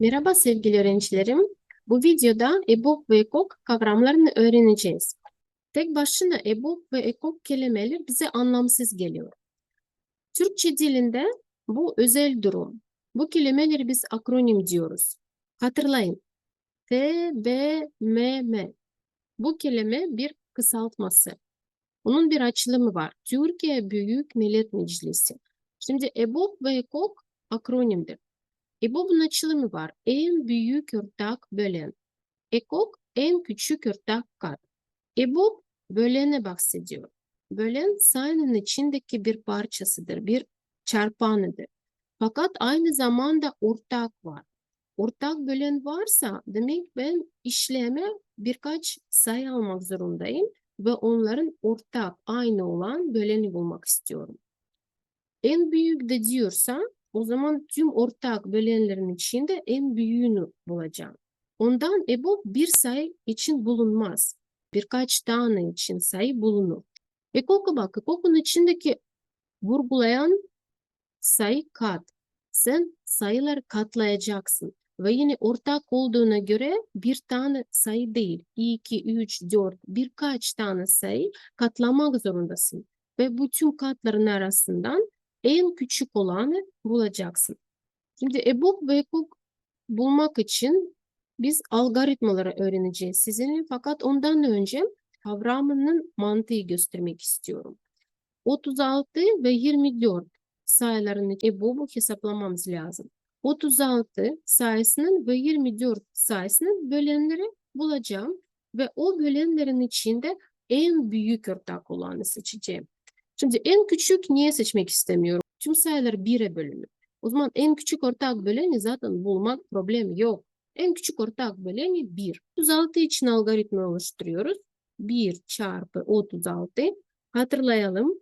Merhaba sevgili öğrencilerim. Bu videoda EBOB ve EKOK kavramlarını öğreneceğiz. Tek başına EBOB ve EKOK kelimeleri bize anlamsız geliyor. Türkçe dilinde bu özel durum. Bu kelimeleri biz akronim diyoruz. Hatırlayın. T, B, M, M. Bu kelime bir kısaltması. Bunun bir açılımı var. Türkiye Büyük Millet Meclisi. Şimdi EBOB ve EKOK akronimdir. EBOB'un açılımı var. En büyük ortak bölen. EKOK en küçük ortak kat. EBOB bölene bahsediyor. Bölen sayının içindeki bir parçasıdır, bir çarpanıdır. Fakat aynı zamanda ortak var. Ortak bölen varsa demek ben işleme birkaç sayı almak zorundayım ve onların ortak aynı olan böleni bulmak istiyorum. En büyük de diyorsa o zaman tüm ortak bölenlerin içinde en büyüğünü bulacağım. Ondan EBOB bir sayı için bulunmaz. Birkaç tane için sayı bulunur. EKOK'a bak. EKOK'un içindeki vurgulayan sayı kat. Sen sayıları katlayacaksın. Ve yine ortak olduğuna göre bir tane sayı değil. 2, 3, 4 birkaç tane sayı katlamak zorundasın. Ve bu tüm katların arasından en küçük olanı bulacaksın. Şimdi EBOB ve EKOK bulmak için biz algoritmaları öğreneceğiz sizinle. Fakat ondan önce kavramının mantığı göstermek istiyorum. 36 ve 24 sayılarının EBOB'u hesaplamamız lazım. 36 sayısının ve 24 sayısının bölenleri bulacağım ve o bölenlerin içinde en büyük ortak olanı seçeceğim. Şimdi en küçük niye seçmek istemiyorum? Tüm sayılar 1'e bölünür. O zaman en küçük ortak böleni zaten bulmak problemi yok. En küçük ortak böleni 1. 36 için algoritma oluşturuyoruz. 1 çarpı 36. Hatırlayalım.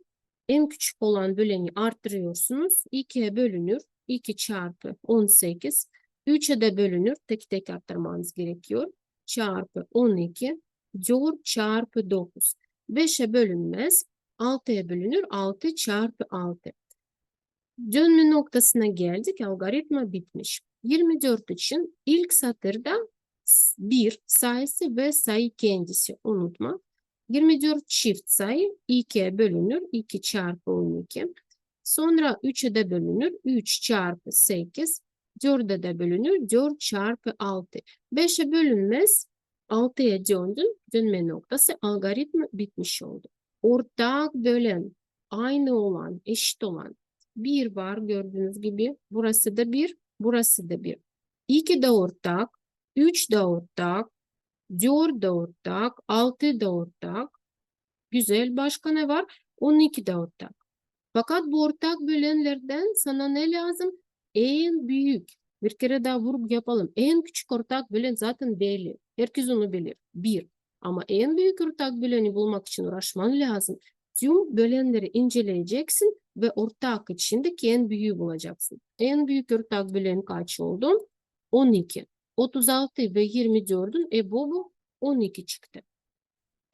En küçük olan böleni arttırıyorsunuz. 2'ye bölünür. 2 çarpı 18. 3'e de bölünür. Tek tek arttırmanız gerekiyor. Çarpı 12. 4 çarpı 9. 5'e bölünmez. 6'ya bölünür. 6 çarpı 6. Dönme noktasına geldik. Algoritma bitmiş. 24 için ilk satırda 1 sayısı ve sayı kendisi unutma. 24 çift sayı 2'ye bölünür. 2 çarpı 12. Sonra 3'e de bölünür. 3 çarpı 8. 4'e de bölünür. 4 çarpı 6. 5'e bölünmez. 6'ya döndün. Dönme noktası algoritma bitmiş oldu. Ortak bölen, aynı olan, eşit olan bir var gördüğünüz gibi. Burası da bir, burası da bir. 2 de ortak, 3 de ortak, 4 de ortak, 6 da ortak. Güzel. Başka ne var? 12 de ortak. Fakat bu ortak bölenlerden sana ne lazım? En büyük. Bir kere daha vurgu yapalım. En küçük ortak bölen zaten belli. Herkes onu bilir. Bir. Ama en büyük ortak böleni bulmak için uğraşman lazım. Tüm bölenleri inceleyeceksin ve ortak içindeki en büyüğü bulacaksın. En büyük ortak bölen kaç oldu? 12. 36 ve 24'ün EBOB'u 12 çıktı.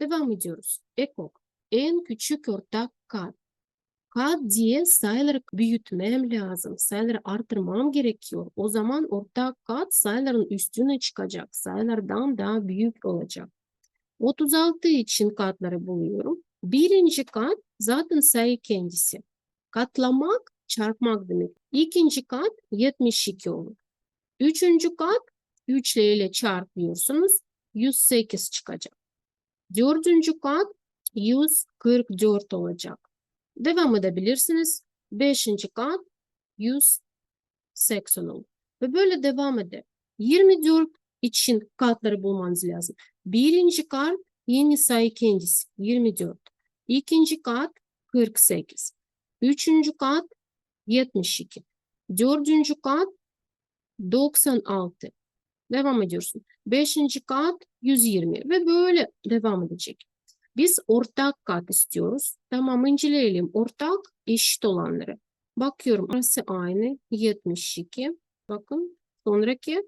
Devam ediyoruz. EKOK. En küçük ortak kat. Kat diye sayıları büyütmem lazım. Sayıları artırmam gerekiyor. O zaman ortak kat sayıların üstüne çıkacak. Sayılardan daha büyük olacak. 36 için katları buluyorum. Birinci kat zaten sayı kendisi. Katlamak çarpmak demek. İkinci kat 72 olur. Üçüncü kat 3 ile çarpıyorsunuz. 108 çıkacak. Dördüncü kat 144 olacak. Devam edebilirsiniz. Beşinci kat 180 olur. Ve böyle devam eder. 24 için katları bulmanız lazım. Birinci kat yeni sayı kendisi 24. İkinci kat 48. Üçüncü kat 72. Dördüncü kat 96. Devam ediyorsun. Beşinci kat 120 ve böyle devam edecek. Biz ortak kat istiyoruz. Tamam inceleyelim. Ortak eşit olanları. Bakıyorum. Burası aynı. 72. Bakın. Sonraki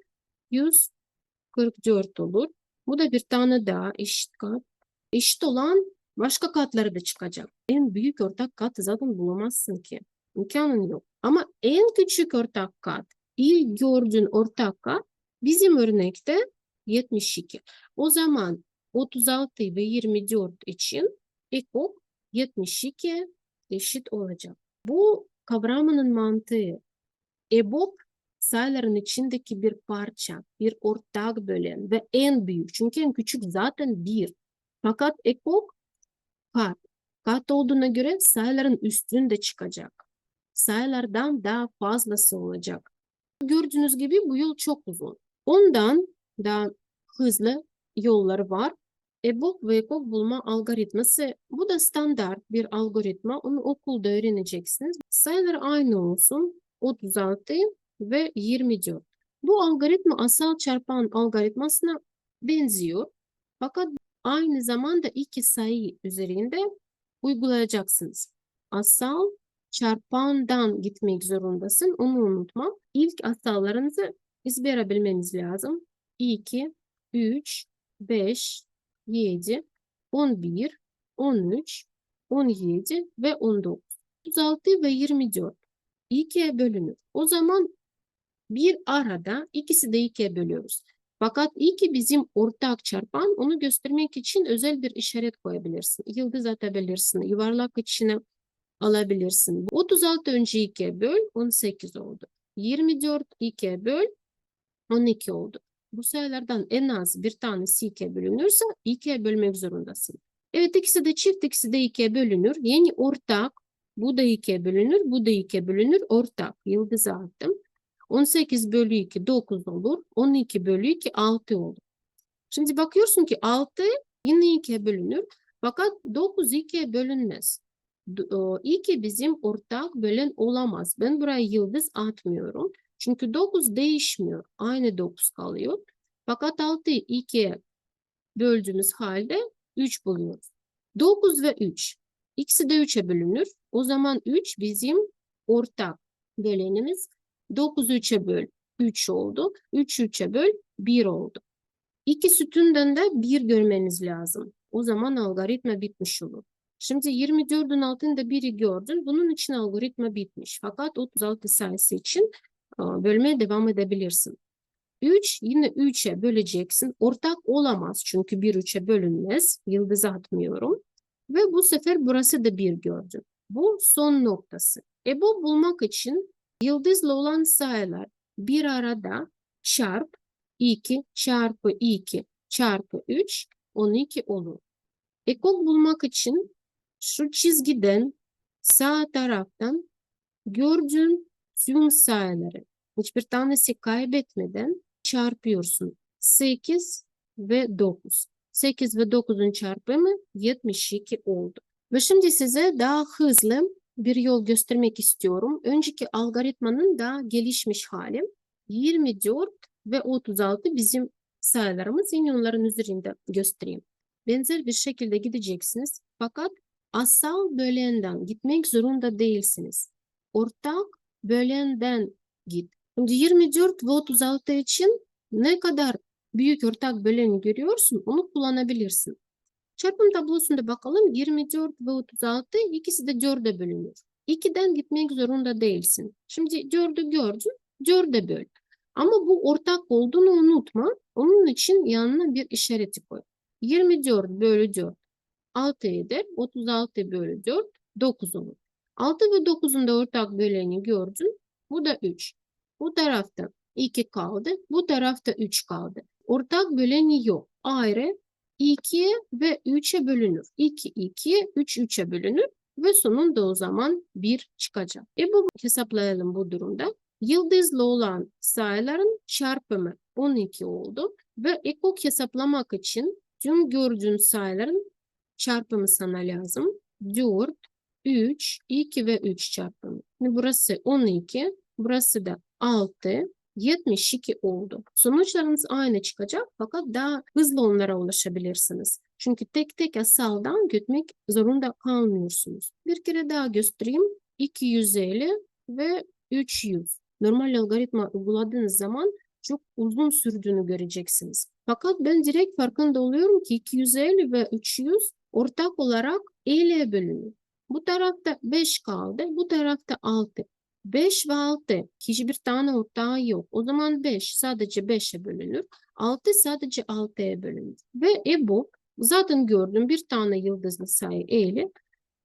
144 olur. Bu da bir tane daha eşit kat. Eşit olan başka katları da çıkacak. En büyük ortak kat zaten bulamazsın ki. İmkanın yok. Ama en küçük ortak kat İlk gördüğün ortak kat bizim örnekte 72. O zaman 36 ve 24 için ekok 72 eşit olacak. Bu kavramının mantığı EBOB sayıların içindeki bir parça, bir ortak bölen ve en büyük. Çünkü en küçük zaten bir. Fakat ekok kat. Kat olduğuna göre sayıların üstünde çıkacak. Sayılardan daha fazlası olacak. Gördüğünüz gibi bu yol çok uzun. Ondan daha hızlı yolları var. EBOB ve EKOK bulma algoritması. Bu da standart bir algoritma. Onu okulda öğreneceksiniz. Sayılar aynı olsun. 36 ve 24. Bu algoritma asal çarpan algoritmasına benziyor. Fakat aynı zamanda iki sayı üzerinde uygulayacaksınız. Asal çarpandan gitmek zorundasın. Onu unutma. İlk asallarınızı ezbere bilmeniz lazım. 2, 3, 5, 7, 11, 13, 17 ve 19. 36 ve 24 ikiye bölünür. O zaman bir arada ikisi de ikiye bölüyoruz. Fakat iki bizim ortak çarpan onu göstermek için özel bir işaret koyabilirsin. Yıldız atabilirsin. Yuvarlak içine alabilirsin. 36 önce 2'ye böl 18 oldu. 24 2'ye böl 12 oldu. Bu sayılardan en az bir tanesi 2'ye bölünürse 2'ye bölmek zorundasın. Evet ikisi de çift ikisi de 2'ye bölünür. Yani ortak bu da 2'ye bölünür bu da 2'ye bölünür ortak. Yıldızı attım. 18 bölü 2 9 olur. 12 bölü 2 6 olur. Şimdi bakıyorsun ki 6 yine 2'ye bölünür. Fakat 9 2'ye bölünmez. 2 bizim ortak bölen olamaz. Ben buraya yıldız atmıyorum. Çünkü 9 değişmiyor. Aynı 9 kalıyor. Fakat 6'yı 2'ye böldüğümüz halde 3 buluyoruz. 9 ve 3. İkisi de 3'e bölünür. O zaman 3 bizim ortak bölenimiz. 9 3'e böl 3 oldu. 3 3'e böl 1 oldu. İki sütünden de 1 görmeniz lazım. O zaman algoritma bitmiş olur. Şimdi 24'ün altında 1'i gördün. Bunun için algoritma bitmiş. Fakat 36 sayısı için bölmeye devam edebilirsin. 3 yine 3'e böleceksin. Ortak olamaz çünkü 1 3'e bölünmez. Yıldız atmıyorum. Ve bu sefer burası da 1 gördün. Bu son noktası. EBO bulmak için yıldızla olan sayılar bir arada çarp 2 çarpı 2 çarpı 3 12 olur. Ekok bulmak için şu çizgiden sağ taraftan gördüğün tüm sayıları hiçbir tanesi kaybetmeden çarpıyorsun. 8 ve 9. 8 ve 9'un çarpımı 72 oldu. Ve şimdi size daha hızlı bir yol göstermek istiyorum. Önceki algoritmanın daha gelişmiş hali. 24 ve 36 bizim sayılarımız. Yine onların üzerinde göstereyim. Benzer bir şekilde gideceksiniz. Fakat asal bölenden gitmek zorunda değilsiniz. Ortak bölenden git. Şimdi 24 ve 36 için ne kadar büyük ortak böleni görüyorsun onu kullanabilirsin. Çarpım tablosunda bakalım 24 ve 36 ikisi de 4'e bölünür. 2'den gitmek zorunda değilsin. Şimdi 4'ü gördün 4'e böl. Ama bu ortak olduğunu unutma. Onun için yanına bir işareti koy. 24 bölü 4 6 eder. 36 bölü 4 9 olur. 6 ve 9'un da ortak böleni gördün. Bu da 3. Bu tarafta 2 kaldı. Bu tarafta 3 kaldı. Ortak böleni yok. Ayrı 2'ye ve 3'e bölünür. 2 2'ye 3 3'e bölünür ve sonunda o zaman 1 çıkacak. E bu hesaplayalım bu durumda. Yıldızlı olan sayıların çarpımı 12 oldu ve ekok hesaplamak için tüm gördüğün sayıların çarpımı sana lazım. 4, 3, 2 ve 3 çarpımı. Burası 12, burası da 6, 72 oldu. Sonuçlarınız aynı çıkacak fakat daha hızlı onlara ulaşabilirsiniz. Çünkü tek tek asaldan gitmek zorunda kalmıyorsunuz. Bir kere daha göstereyim. 250 ve 300. Normal algoritma uyguladığınız zaman çok uzun sürdüğünü göreceksiniz. Fakat ben direkt farkında oluyorum ki 250 ve 300 ortak olarak 50'ye bölünür. Bu tarafta 5 kaldı, bu tarafta 6. 5 ve 6 hiçbir tane ortağı yok. O zaman 5 sadece 5'e bölünür. 6 sadece 6'ya bölünür. Ve EBOB zaten gördüm bir tane yıldızlı sayı eğilip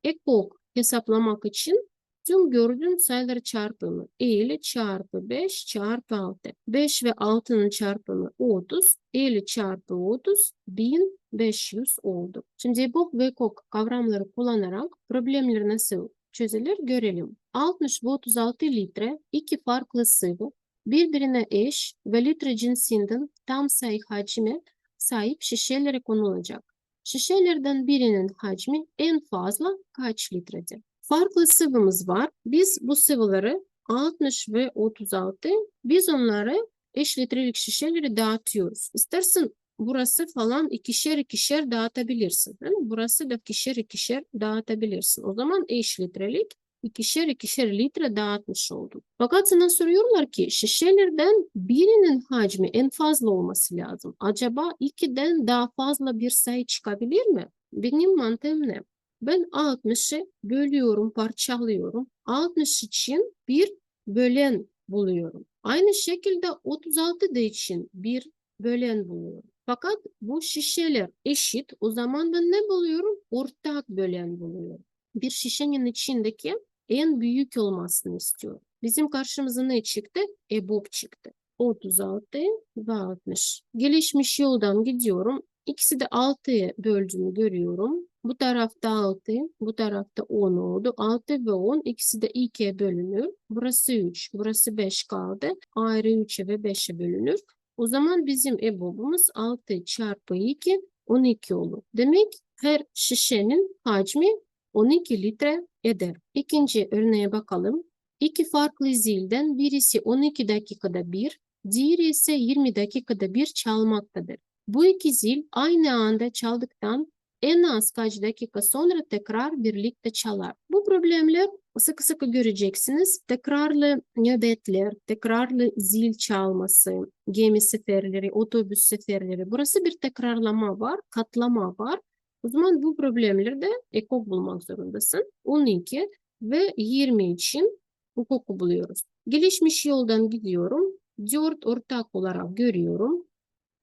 EKOK hesaplamak için tüm gördüğüm sayıları çarpımı eğili çarpı 5 çarpı 6. 5 ve 6'nın çarpımı 30. Eğili çarpı 30 1500 oldu. Şimdi EBOB ve EKOK kavramları kullanarak problemleri nasıl çözülür görelim. 60 ve 36 litre iki farklı sıvı birbirine eş ve litre cinsinden tam sayı hacmi sahip şişelere konulacak. Şişelerden birinin hacmi en fazla kaç litredir? Farklı sıvımız var. Biz bu sıvıları 60 ve 36 biz onları eş litrelik şişeleri dağıtıyoruz. İstersen burası falan ikişer ikişer dağıtabilirsin. Değil mi? Burası da ikişer ikişer dağıtabilirsin. O zaman eş litrelik ikişer ikişer litre dağıtmış olduk. Fakat sana soruyorlar ki şişelerden birinin hacmi en fazla olması lazım. Acaba ikiden daha fazla bir sayı çıkabilir mi? Benim mantığım ne? Ben 60'ı bölüyorum, parçalıyorum. 60 için bir bölen buluyorum. Aynı şekilde 36 da için bir bölen buluyorum. Fakat bu şişeler eşit. O zaman ben ne buluyorum? Ortak bölen buluyorum. Bir şişenin içindeki en büyük olmasını istiyorum. Bizim karşımıza ne çıktı? EBOB çıktı. 36 ve 60. Gelişmiş yoldan gidiyorum. İkisi de 6'ya böldüğümü görüyorum. Bu tarafta 6, bu tarafta 10 oldu. 6 ve 10 ikisi de 2'ye bölünür. Burası 3, burası 5 kaldı. Ayrı 3'e ve 5'e bölünür. O zaman bizim EBOB'umuz 6 çarpı 2, 12 olur. Demek her şişenin hacmi 12 litre eder. İkinci örneğe bakalım. İki farklı zilden birisi 12 dakikada bir, diğeri ise 20 dakikada bir çalmaktadır. Bu iki zil aynı anda çaldıktan en az kaç dakika sonra tekrar birlikte çalar. Bu problemler sıkı sıkı göreceksiniz. Tekrarlı nöbetler, tekrarlı zil çalması, gemi seferleri, otobüs seferleri. Burası bir tekrarlama var, katlama var. O zaman bu problemlerde ekok bulmak zorundasın. 12 ve 20 için hukuku buluyoruz. Gelişmiş yoldan gidiyorum. 4 ortak olarak görüyorum.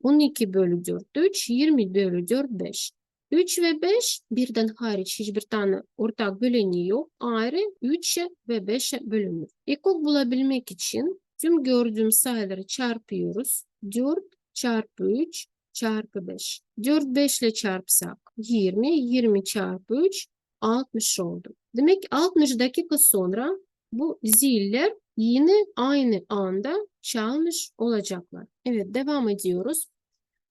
12 bölü 4 3, 20 bölü 4 5. 3 ve 5 birden hariç hiçbir tane ortak böleni yok. Ayrı 3'e ve 5'e bölünür. Ekok bulabilmek için tüm gördüğüm sayıları çarpıyoruz. 4 çarpı 3 çarpı 5. 4 5 ile çarpsak 20, 20 çarpı 3 60 oldu. Demek ki 60 dakika sonra bu ziller yine aynı anda çalmış olacaklar. Evet devam ediyoruz.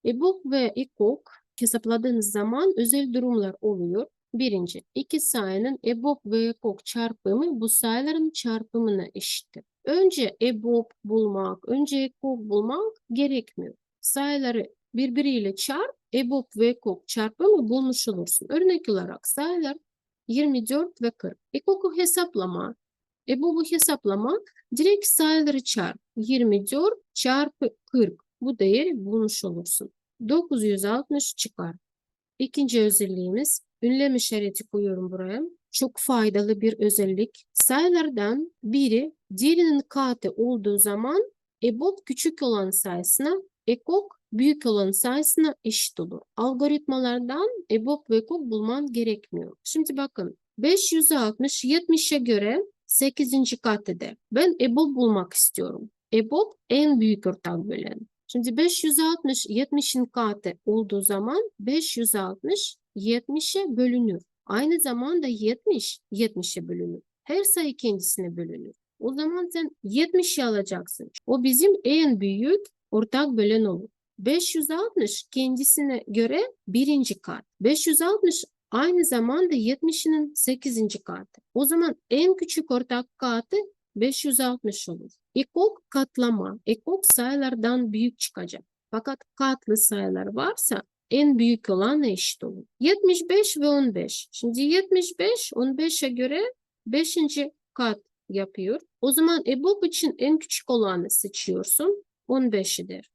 EBOB ve EKOK hesapladığınız zaman özel durumlar oluyor. Birinci, iki sayının EBOB ve EKOK çarpımı bu sayıların çarpımına eşittir. Önce EBOB bulmak, önce EKOK bulmak gerekmiyor. Sayıları birbiriyle çarp, EBOB ve EKOK çarpımı bulmuş olursun. Örnek olarak sayılar 24 ve 40. EKOK'u hesaplama, EBOB'u hesaplama direkt sayıları çarp. 24 çarpı 40 bu değeri bulmuş olursun. 960 çıkar. İkinci özelliğimiz ünlem işareti koyuyorum buraya. Çok faydalı bir özellik. Sayılardan biri diğerinin katı olduğu zaman EBOB küçük olan sayısına EKOK büyük olan sayısına eşit olur. Algoritmalardan EBOB ve EKOK bulman gerekmiyor. Şimdi bakın 560 70'e göre 8. kat eder. Ben EBOB bulmak istiyorum. EBOB en büyük ortak bölen. Şimdi 560 70'in katı olduğu zaman 560 70'e bölünür. Aynı zamanda 70 70'e bölünür. Her sayı kendisine bölünür. O zaman sen 70'i alacaksın. O bizim en büyük ortak bölen olur. 560 kendisine göre birinci kat. 560 aynı zamanda 70'inin 8. katı. O zaman en küçük ortak katı 560 olur. Ekok katlama. Ekok sayılardan büyük çıkacak. Fakat katlı sayılar varsa en büyük olan eşit olur. 75 ve 15. Şimdi 75 15'e göre 5. kat yapıyor. O zaman EBOB için en küçük olanı seçiyorsun. 15'idir.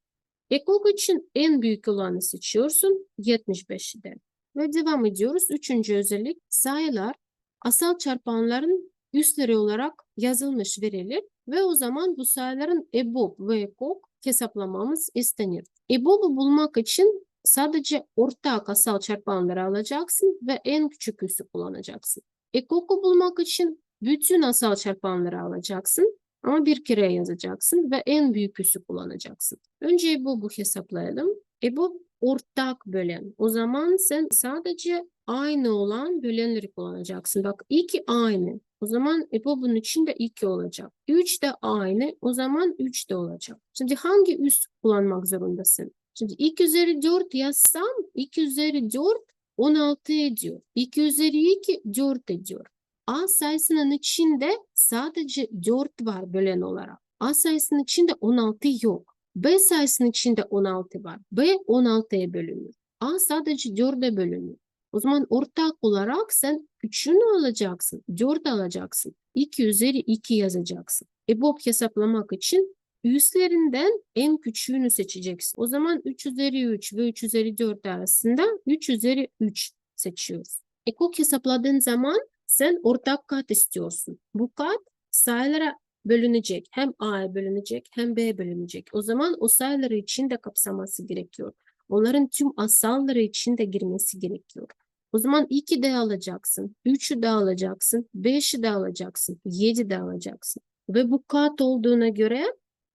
EKOK için en büyük olanı seçiyorsun. 75'idir. Ve devam ediyoruz. Üçüncü özellik sayılar asal çarpanların üstleri olarak yazılmış verilir ve o zaman bu sayıların EBOB ve EKOK hesaplamamız istenir. EBOB'u bulmak için sadece ortak asal çarpanları alacaksın ve en küçük üssü kullanacaksın. EKOK'u bulmak için bütün asal çarpanları alacaksın ama bir kere yazacaksın ve en büyük üssü kullanacaksın. Önce EBOB'u hesaplayalım. EBOB ortak bölen. O zaman sen sadece aynı olan bölenleri kullanacaksın. Bak iki aynı. O zaman EBOB'un içinde 2 olacak. 3 de aynı. O zaman 3 de olacak. Şimdi hangi üs kullanmak zorundasın? Şimdi 2 üzeri 4 yazsam 2 üzeri 4 16 ediyor. 2 üzeri 2 4 ediyor. A sayısının içinde sadece 4 var bölen olarak. A sayısının içinde 16 yok. B sayısının içinde 16 var. B 16'ya bölünür. A sadece 4'e bölünür. O zaman ortak olarak sen küçüğünü alacaksın. 4 alacaksın. 2 üzeri 2 yazacaksın. EBOB hesaplamak için üslerinden en küçüğünü seçeceksin. O zaman 3 üzeri 3 ve 3 üzeri 4 arasında 3 üzeri 3 seçiyoruz. EKOK hesapladığın zaman sen ortak kat istiyorsun. Bu kat sayılara bölünecek. Hem A'ya bölünecek hem B'ye bölünecek. O zaman o sayıları içinde kapsaması gerekiyor. Onların tüm asalları içinde girmesi gerekiyor. O zaman 2 de alacaksın, 3'ü de alacaksın, 5'i de alacaksın, 7 de alacaksın. Ve bu kat olduğuna göre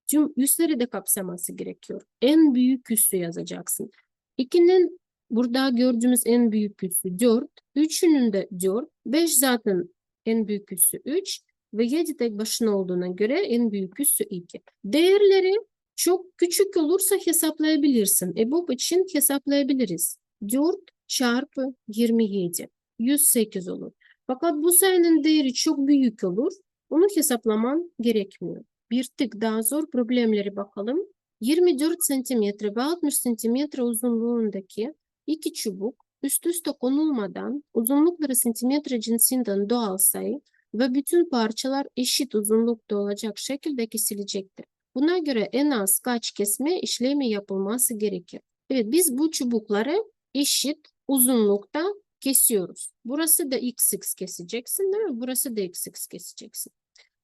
tüm üsleri de kapsaması gerekiyor. En büyük üssü yazacaksın. 2'nin burada gördüğümüz en büyük üssü 4, 3'ünün de 4, 5 zaten en büyük üssü 3 ve 7 tek başına olduğuna göre en büyük üssü 2. Değerleri çok küçük olursa hesaplayabilirsin. EBOB için hesaplayabiliriz. 4 çarpı 27. 108 olur. Fakat bu sayının değeri çok büyük olur. Onu hesaplaman gerekmiyor. Bir tık daha zor problemleri bakalım. 24 cm ve 60 cm uzunluğundaki iki çubuk üst üste konulmadan uzunlukları santimetre cinsinden doğal sayı ve bütün parçalar eşit uzunlukta olacak şekilde kesilecektir. Buna göre en az kaç kesme işlemi yapılması gerekir? Evet biz bu çubukları eşit uzunlukta kesiyoruz. Burası da xx keseceksin değil mi? Burası da xx keseceksin.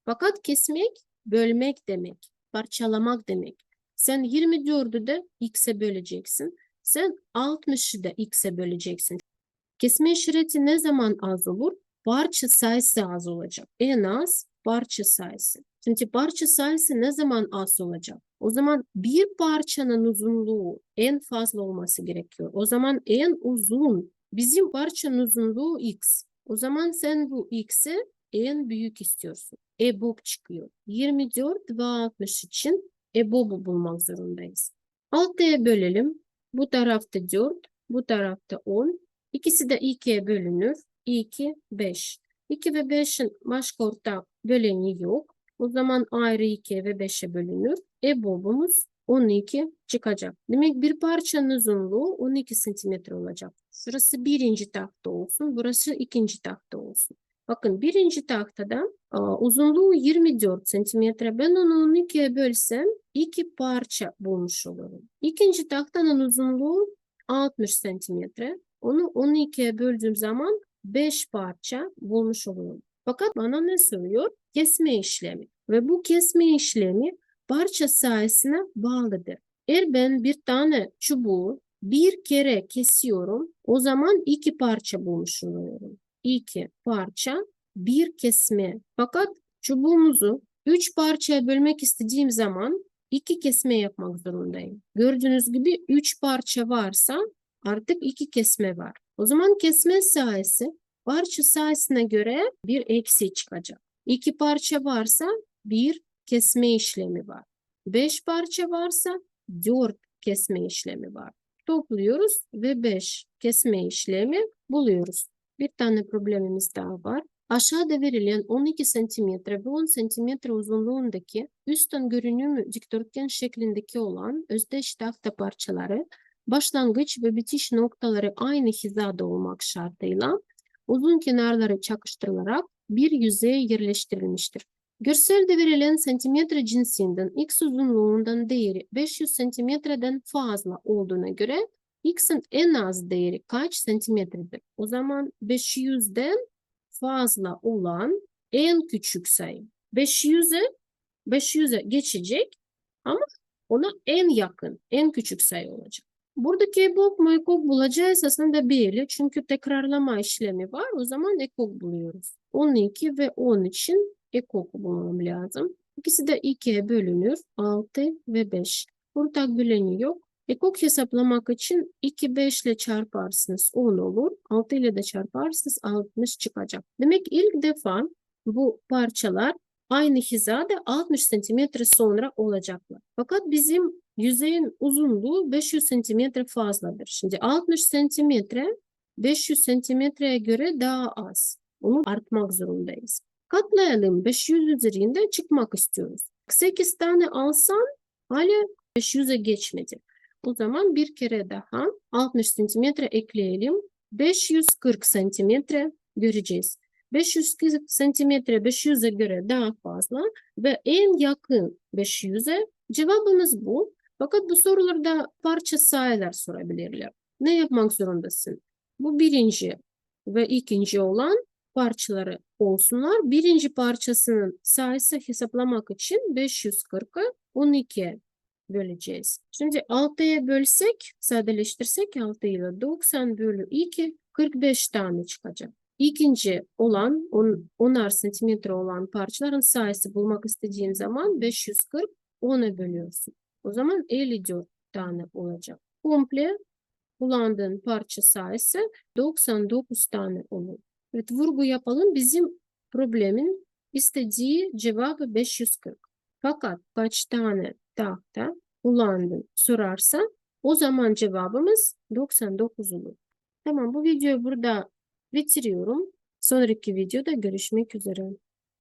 Fakat kesmek bölmek demek, parçalamak demek. Sen 24'ü de x'e böleceksin. Sen 60'ı da x'e böleceksin. Kesme işareti ne zaman az olur? Parça sayısı az olacak. En az parça sayısı. Şimdi parça sayısı ne zaman az olacak? O zaman bir parçanın uzunluğu en fazla olması gerekiyor. O zaman en uzun bizim parçanın uzunluğu x. O zaman sen bu x'i en büyük istiyorsun. EBOB çıkıyor. 24 ve 60 için EBOB'u bulmak zorundayız. 6'ya bölelim. Bu tarafta 4, bu tarafta 10. İkisi de 2'ye bölünür. 2, 5. 2 ve 5'in başka ortak böleni yok. O zaman ayrı 2'ye ve 5'e bölünür. EBOB'umuz 12 çıkacak. Demek bir parçanın uzunluğu 12 santimetre olacak. Şurası birinci tahta olsun, burası ikinci tahta olsun. Bakın birinci tahtada uzunluğu 24 santimetre. Ben onu 12'ye bölsem iki parça bulmuş olurum. İkinci tahtanın uzunluğu 60 santimetre. Onu 12'ye böldüğüm zaman 5 parça bulmuş olurum. Fakat bana ne söylüyor? Kesme işlemi. Ve bu kesme işlemi parça sayısına bağlıdır. Eğer ben bir tane çubuğu bir kere kesiyorum, o zaman iki parça bulmuş oluyorum. İki parça, bir kesme. Fakat çubuğumuzu üç parçaya bölmek istediğim zaman iki kesme yapmak zorundayım. Gördüğünüz gibi üç parça varsa artık iki kesme var. O zaman kesme sayısı parça sayısına göre bir eksi çıkacak. İki parça varsa bir kesme işlemi var. Beş parça varsa dört kesme işlemi var. Topluyoruz ve beş kesme işlemi buluyoruz. Bir tane problemimiz daha var. Aşağıda verilen 12 cm ve 10 cm uzunluğundaki üstten görünümü dikdörtgen şeklindeki olan özdeş tahta parçaları başlangıç ve bitiş noktaları aynı hizada olmak şartıyla uzun kenarları çakıştırılarak bir yüzeye yerleştirilmiştir. Görselde verilen santimetre cinsinden x uzunluğundan değeri 500 santimetreden fazla olduğuna göre x'in en az değeri kaç santimetredir? O zaman 500'den fazla olan en küçük sayı. 500'e 500'e geçecek ama ona en yakın, en küçük sayı olacak. Buradaki ekok mu ekok bulacağız aslında belli. Çünkü tekrarlama işlemi var. O zaman ekok buluyoruz. 12 ve 10 için ekok bulmam lazım. İkisi de 2'ye bölünür. 6 ve 5. Ortak böleni yok. Ekok hesaplamak için 2 5 ile çarparsınız 10 olur. 6 ile de çarparsınız 60 çıkacak. Demek ilk defa bu parçalar aynı hizada 60 santimetre sonra olacaklar. Fakat bizim yüzeyin uzunluğu 500 santimetre fazladır. Şimdi 60 santimetre 500 santimetreye göre daha az. Onu artmak zorundayız. Katlayalım 500 üzerinde çıkmak istiyoruz. 8 tane alsam hala 500'e geçmedi. O zaman bir kere daha 60 santimetre ekleyelim. 540 santimetre göreceğiz. 540 santimetre 500'e göre daha fazla ve en yakın 500'e cevabımız bu. Fakat bu sorularda parça sayılar sorabilirler. Ne yapmak zorundasın? Bu birinci ve ikinci olan parçaları olsunlar. Birinci parçasının sayısı hesaplamak için 540'ı 12'ye böleceğiz. Şimdi 6'ya bölsek, sadeleştirsek 6 ile 90 bölü 2, 45 tane çıkacak. İkinci olan, on, 10'ar santimetre olan parçaların sayısı bulmak istediğin zaman 540, 10'a bölüyorsun. O zaman 54 tane olacak. Komple kullandığın parça sayısı 99 tane olur. Evet, vurgu yapalım. Bizim problemin istediği cevabı 540. Fakat kaç tane tahta kullandın sorarsa o zaman cevabımız 99 olur. Tamam bu videoyu burada bitiriyorum. Sonraki videoda görüşmek üzere.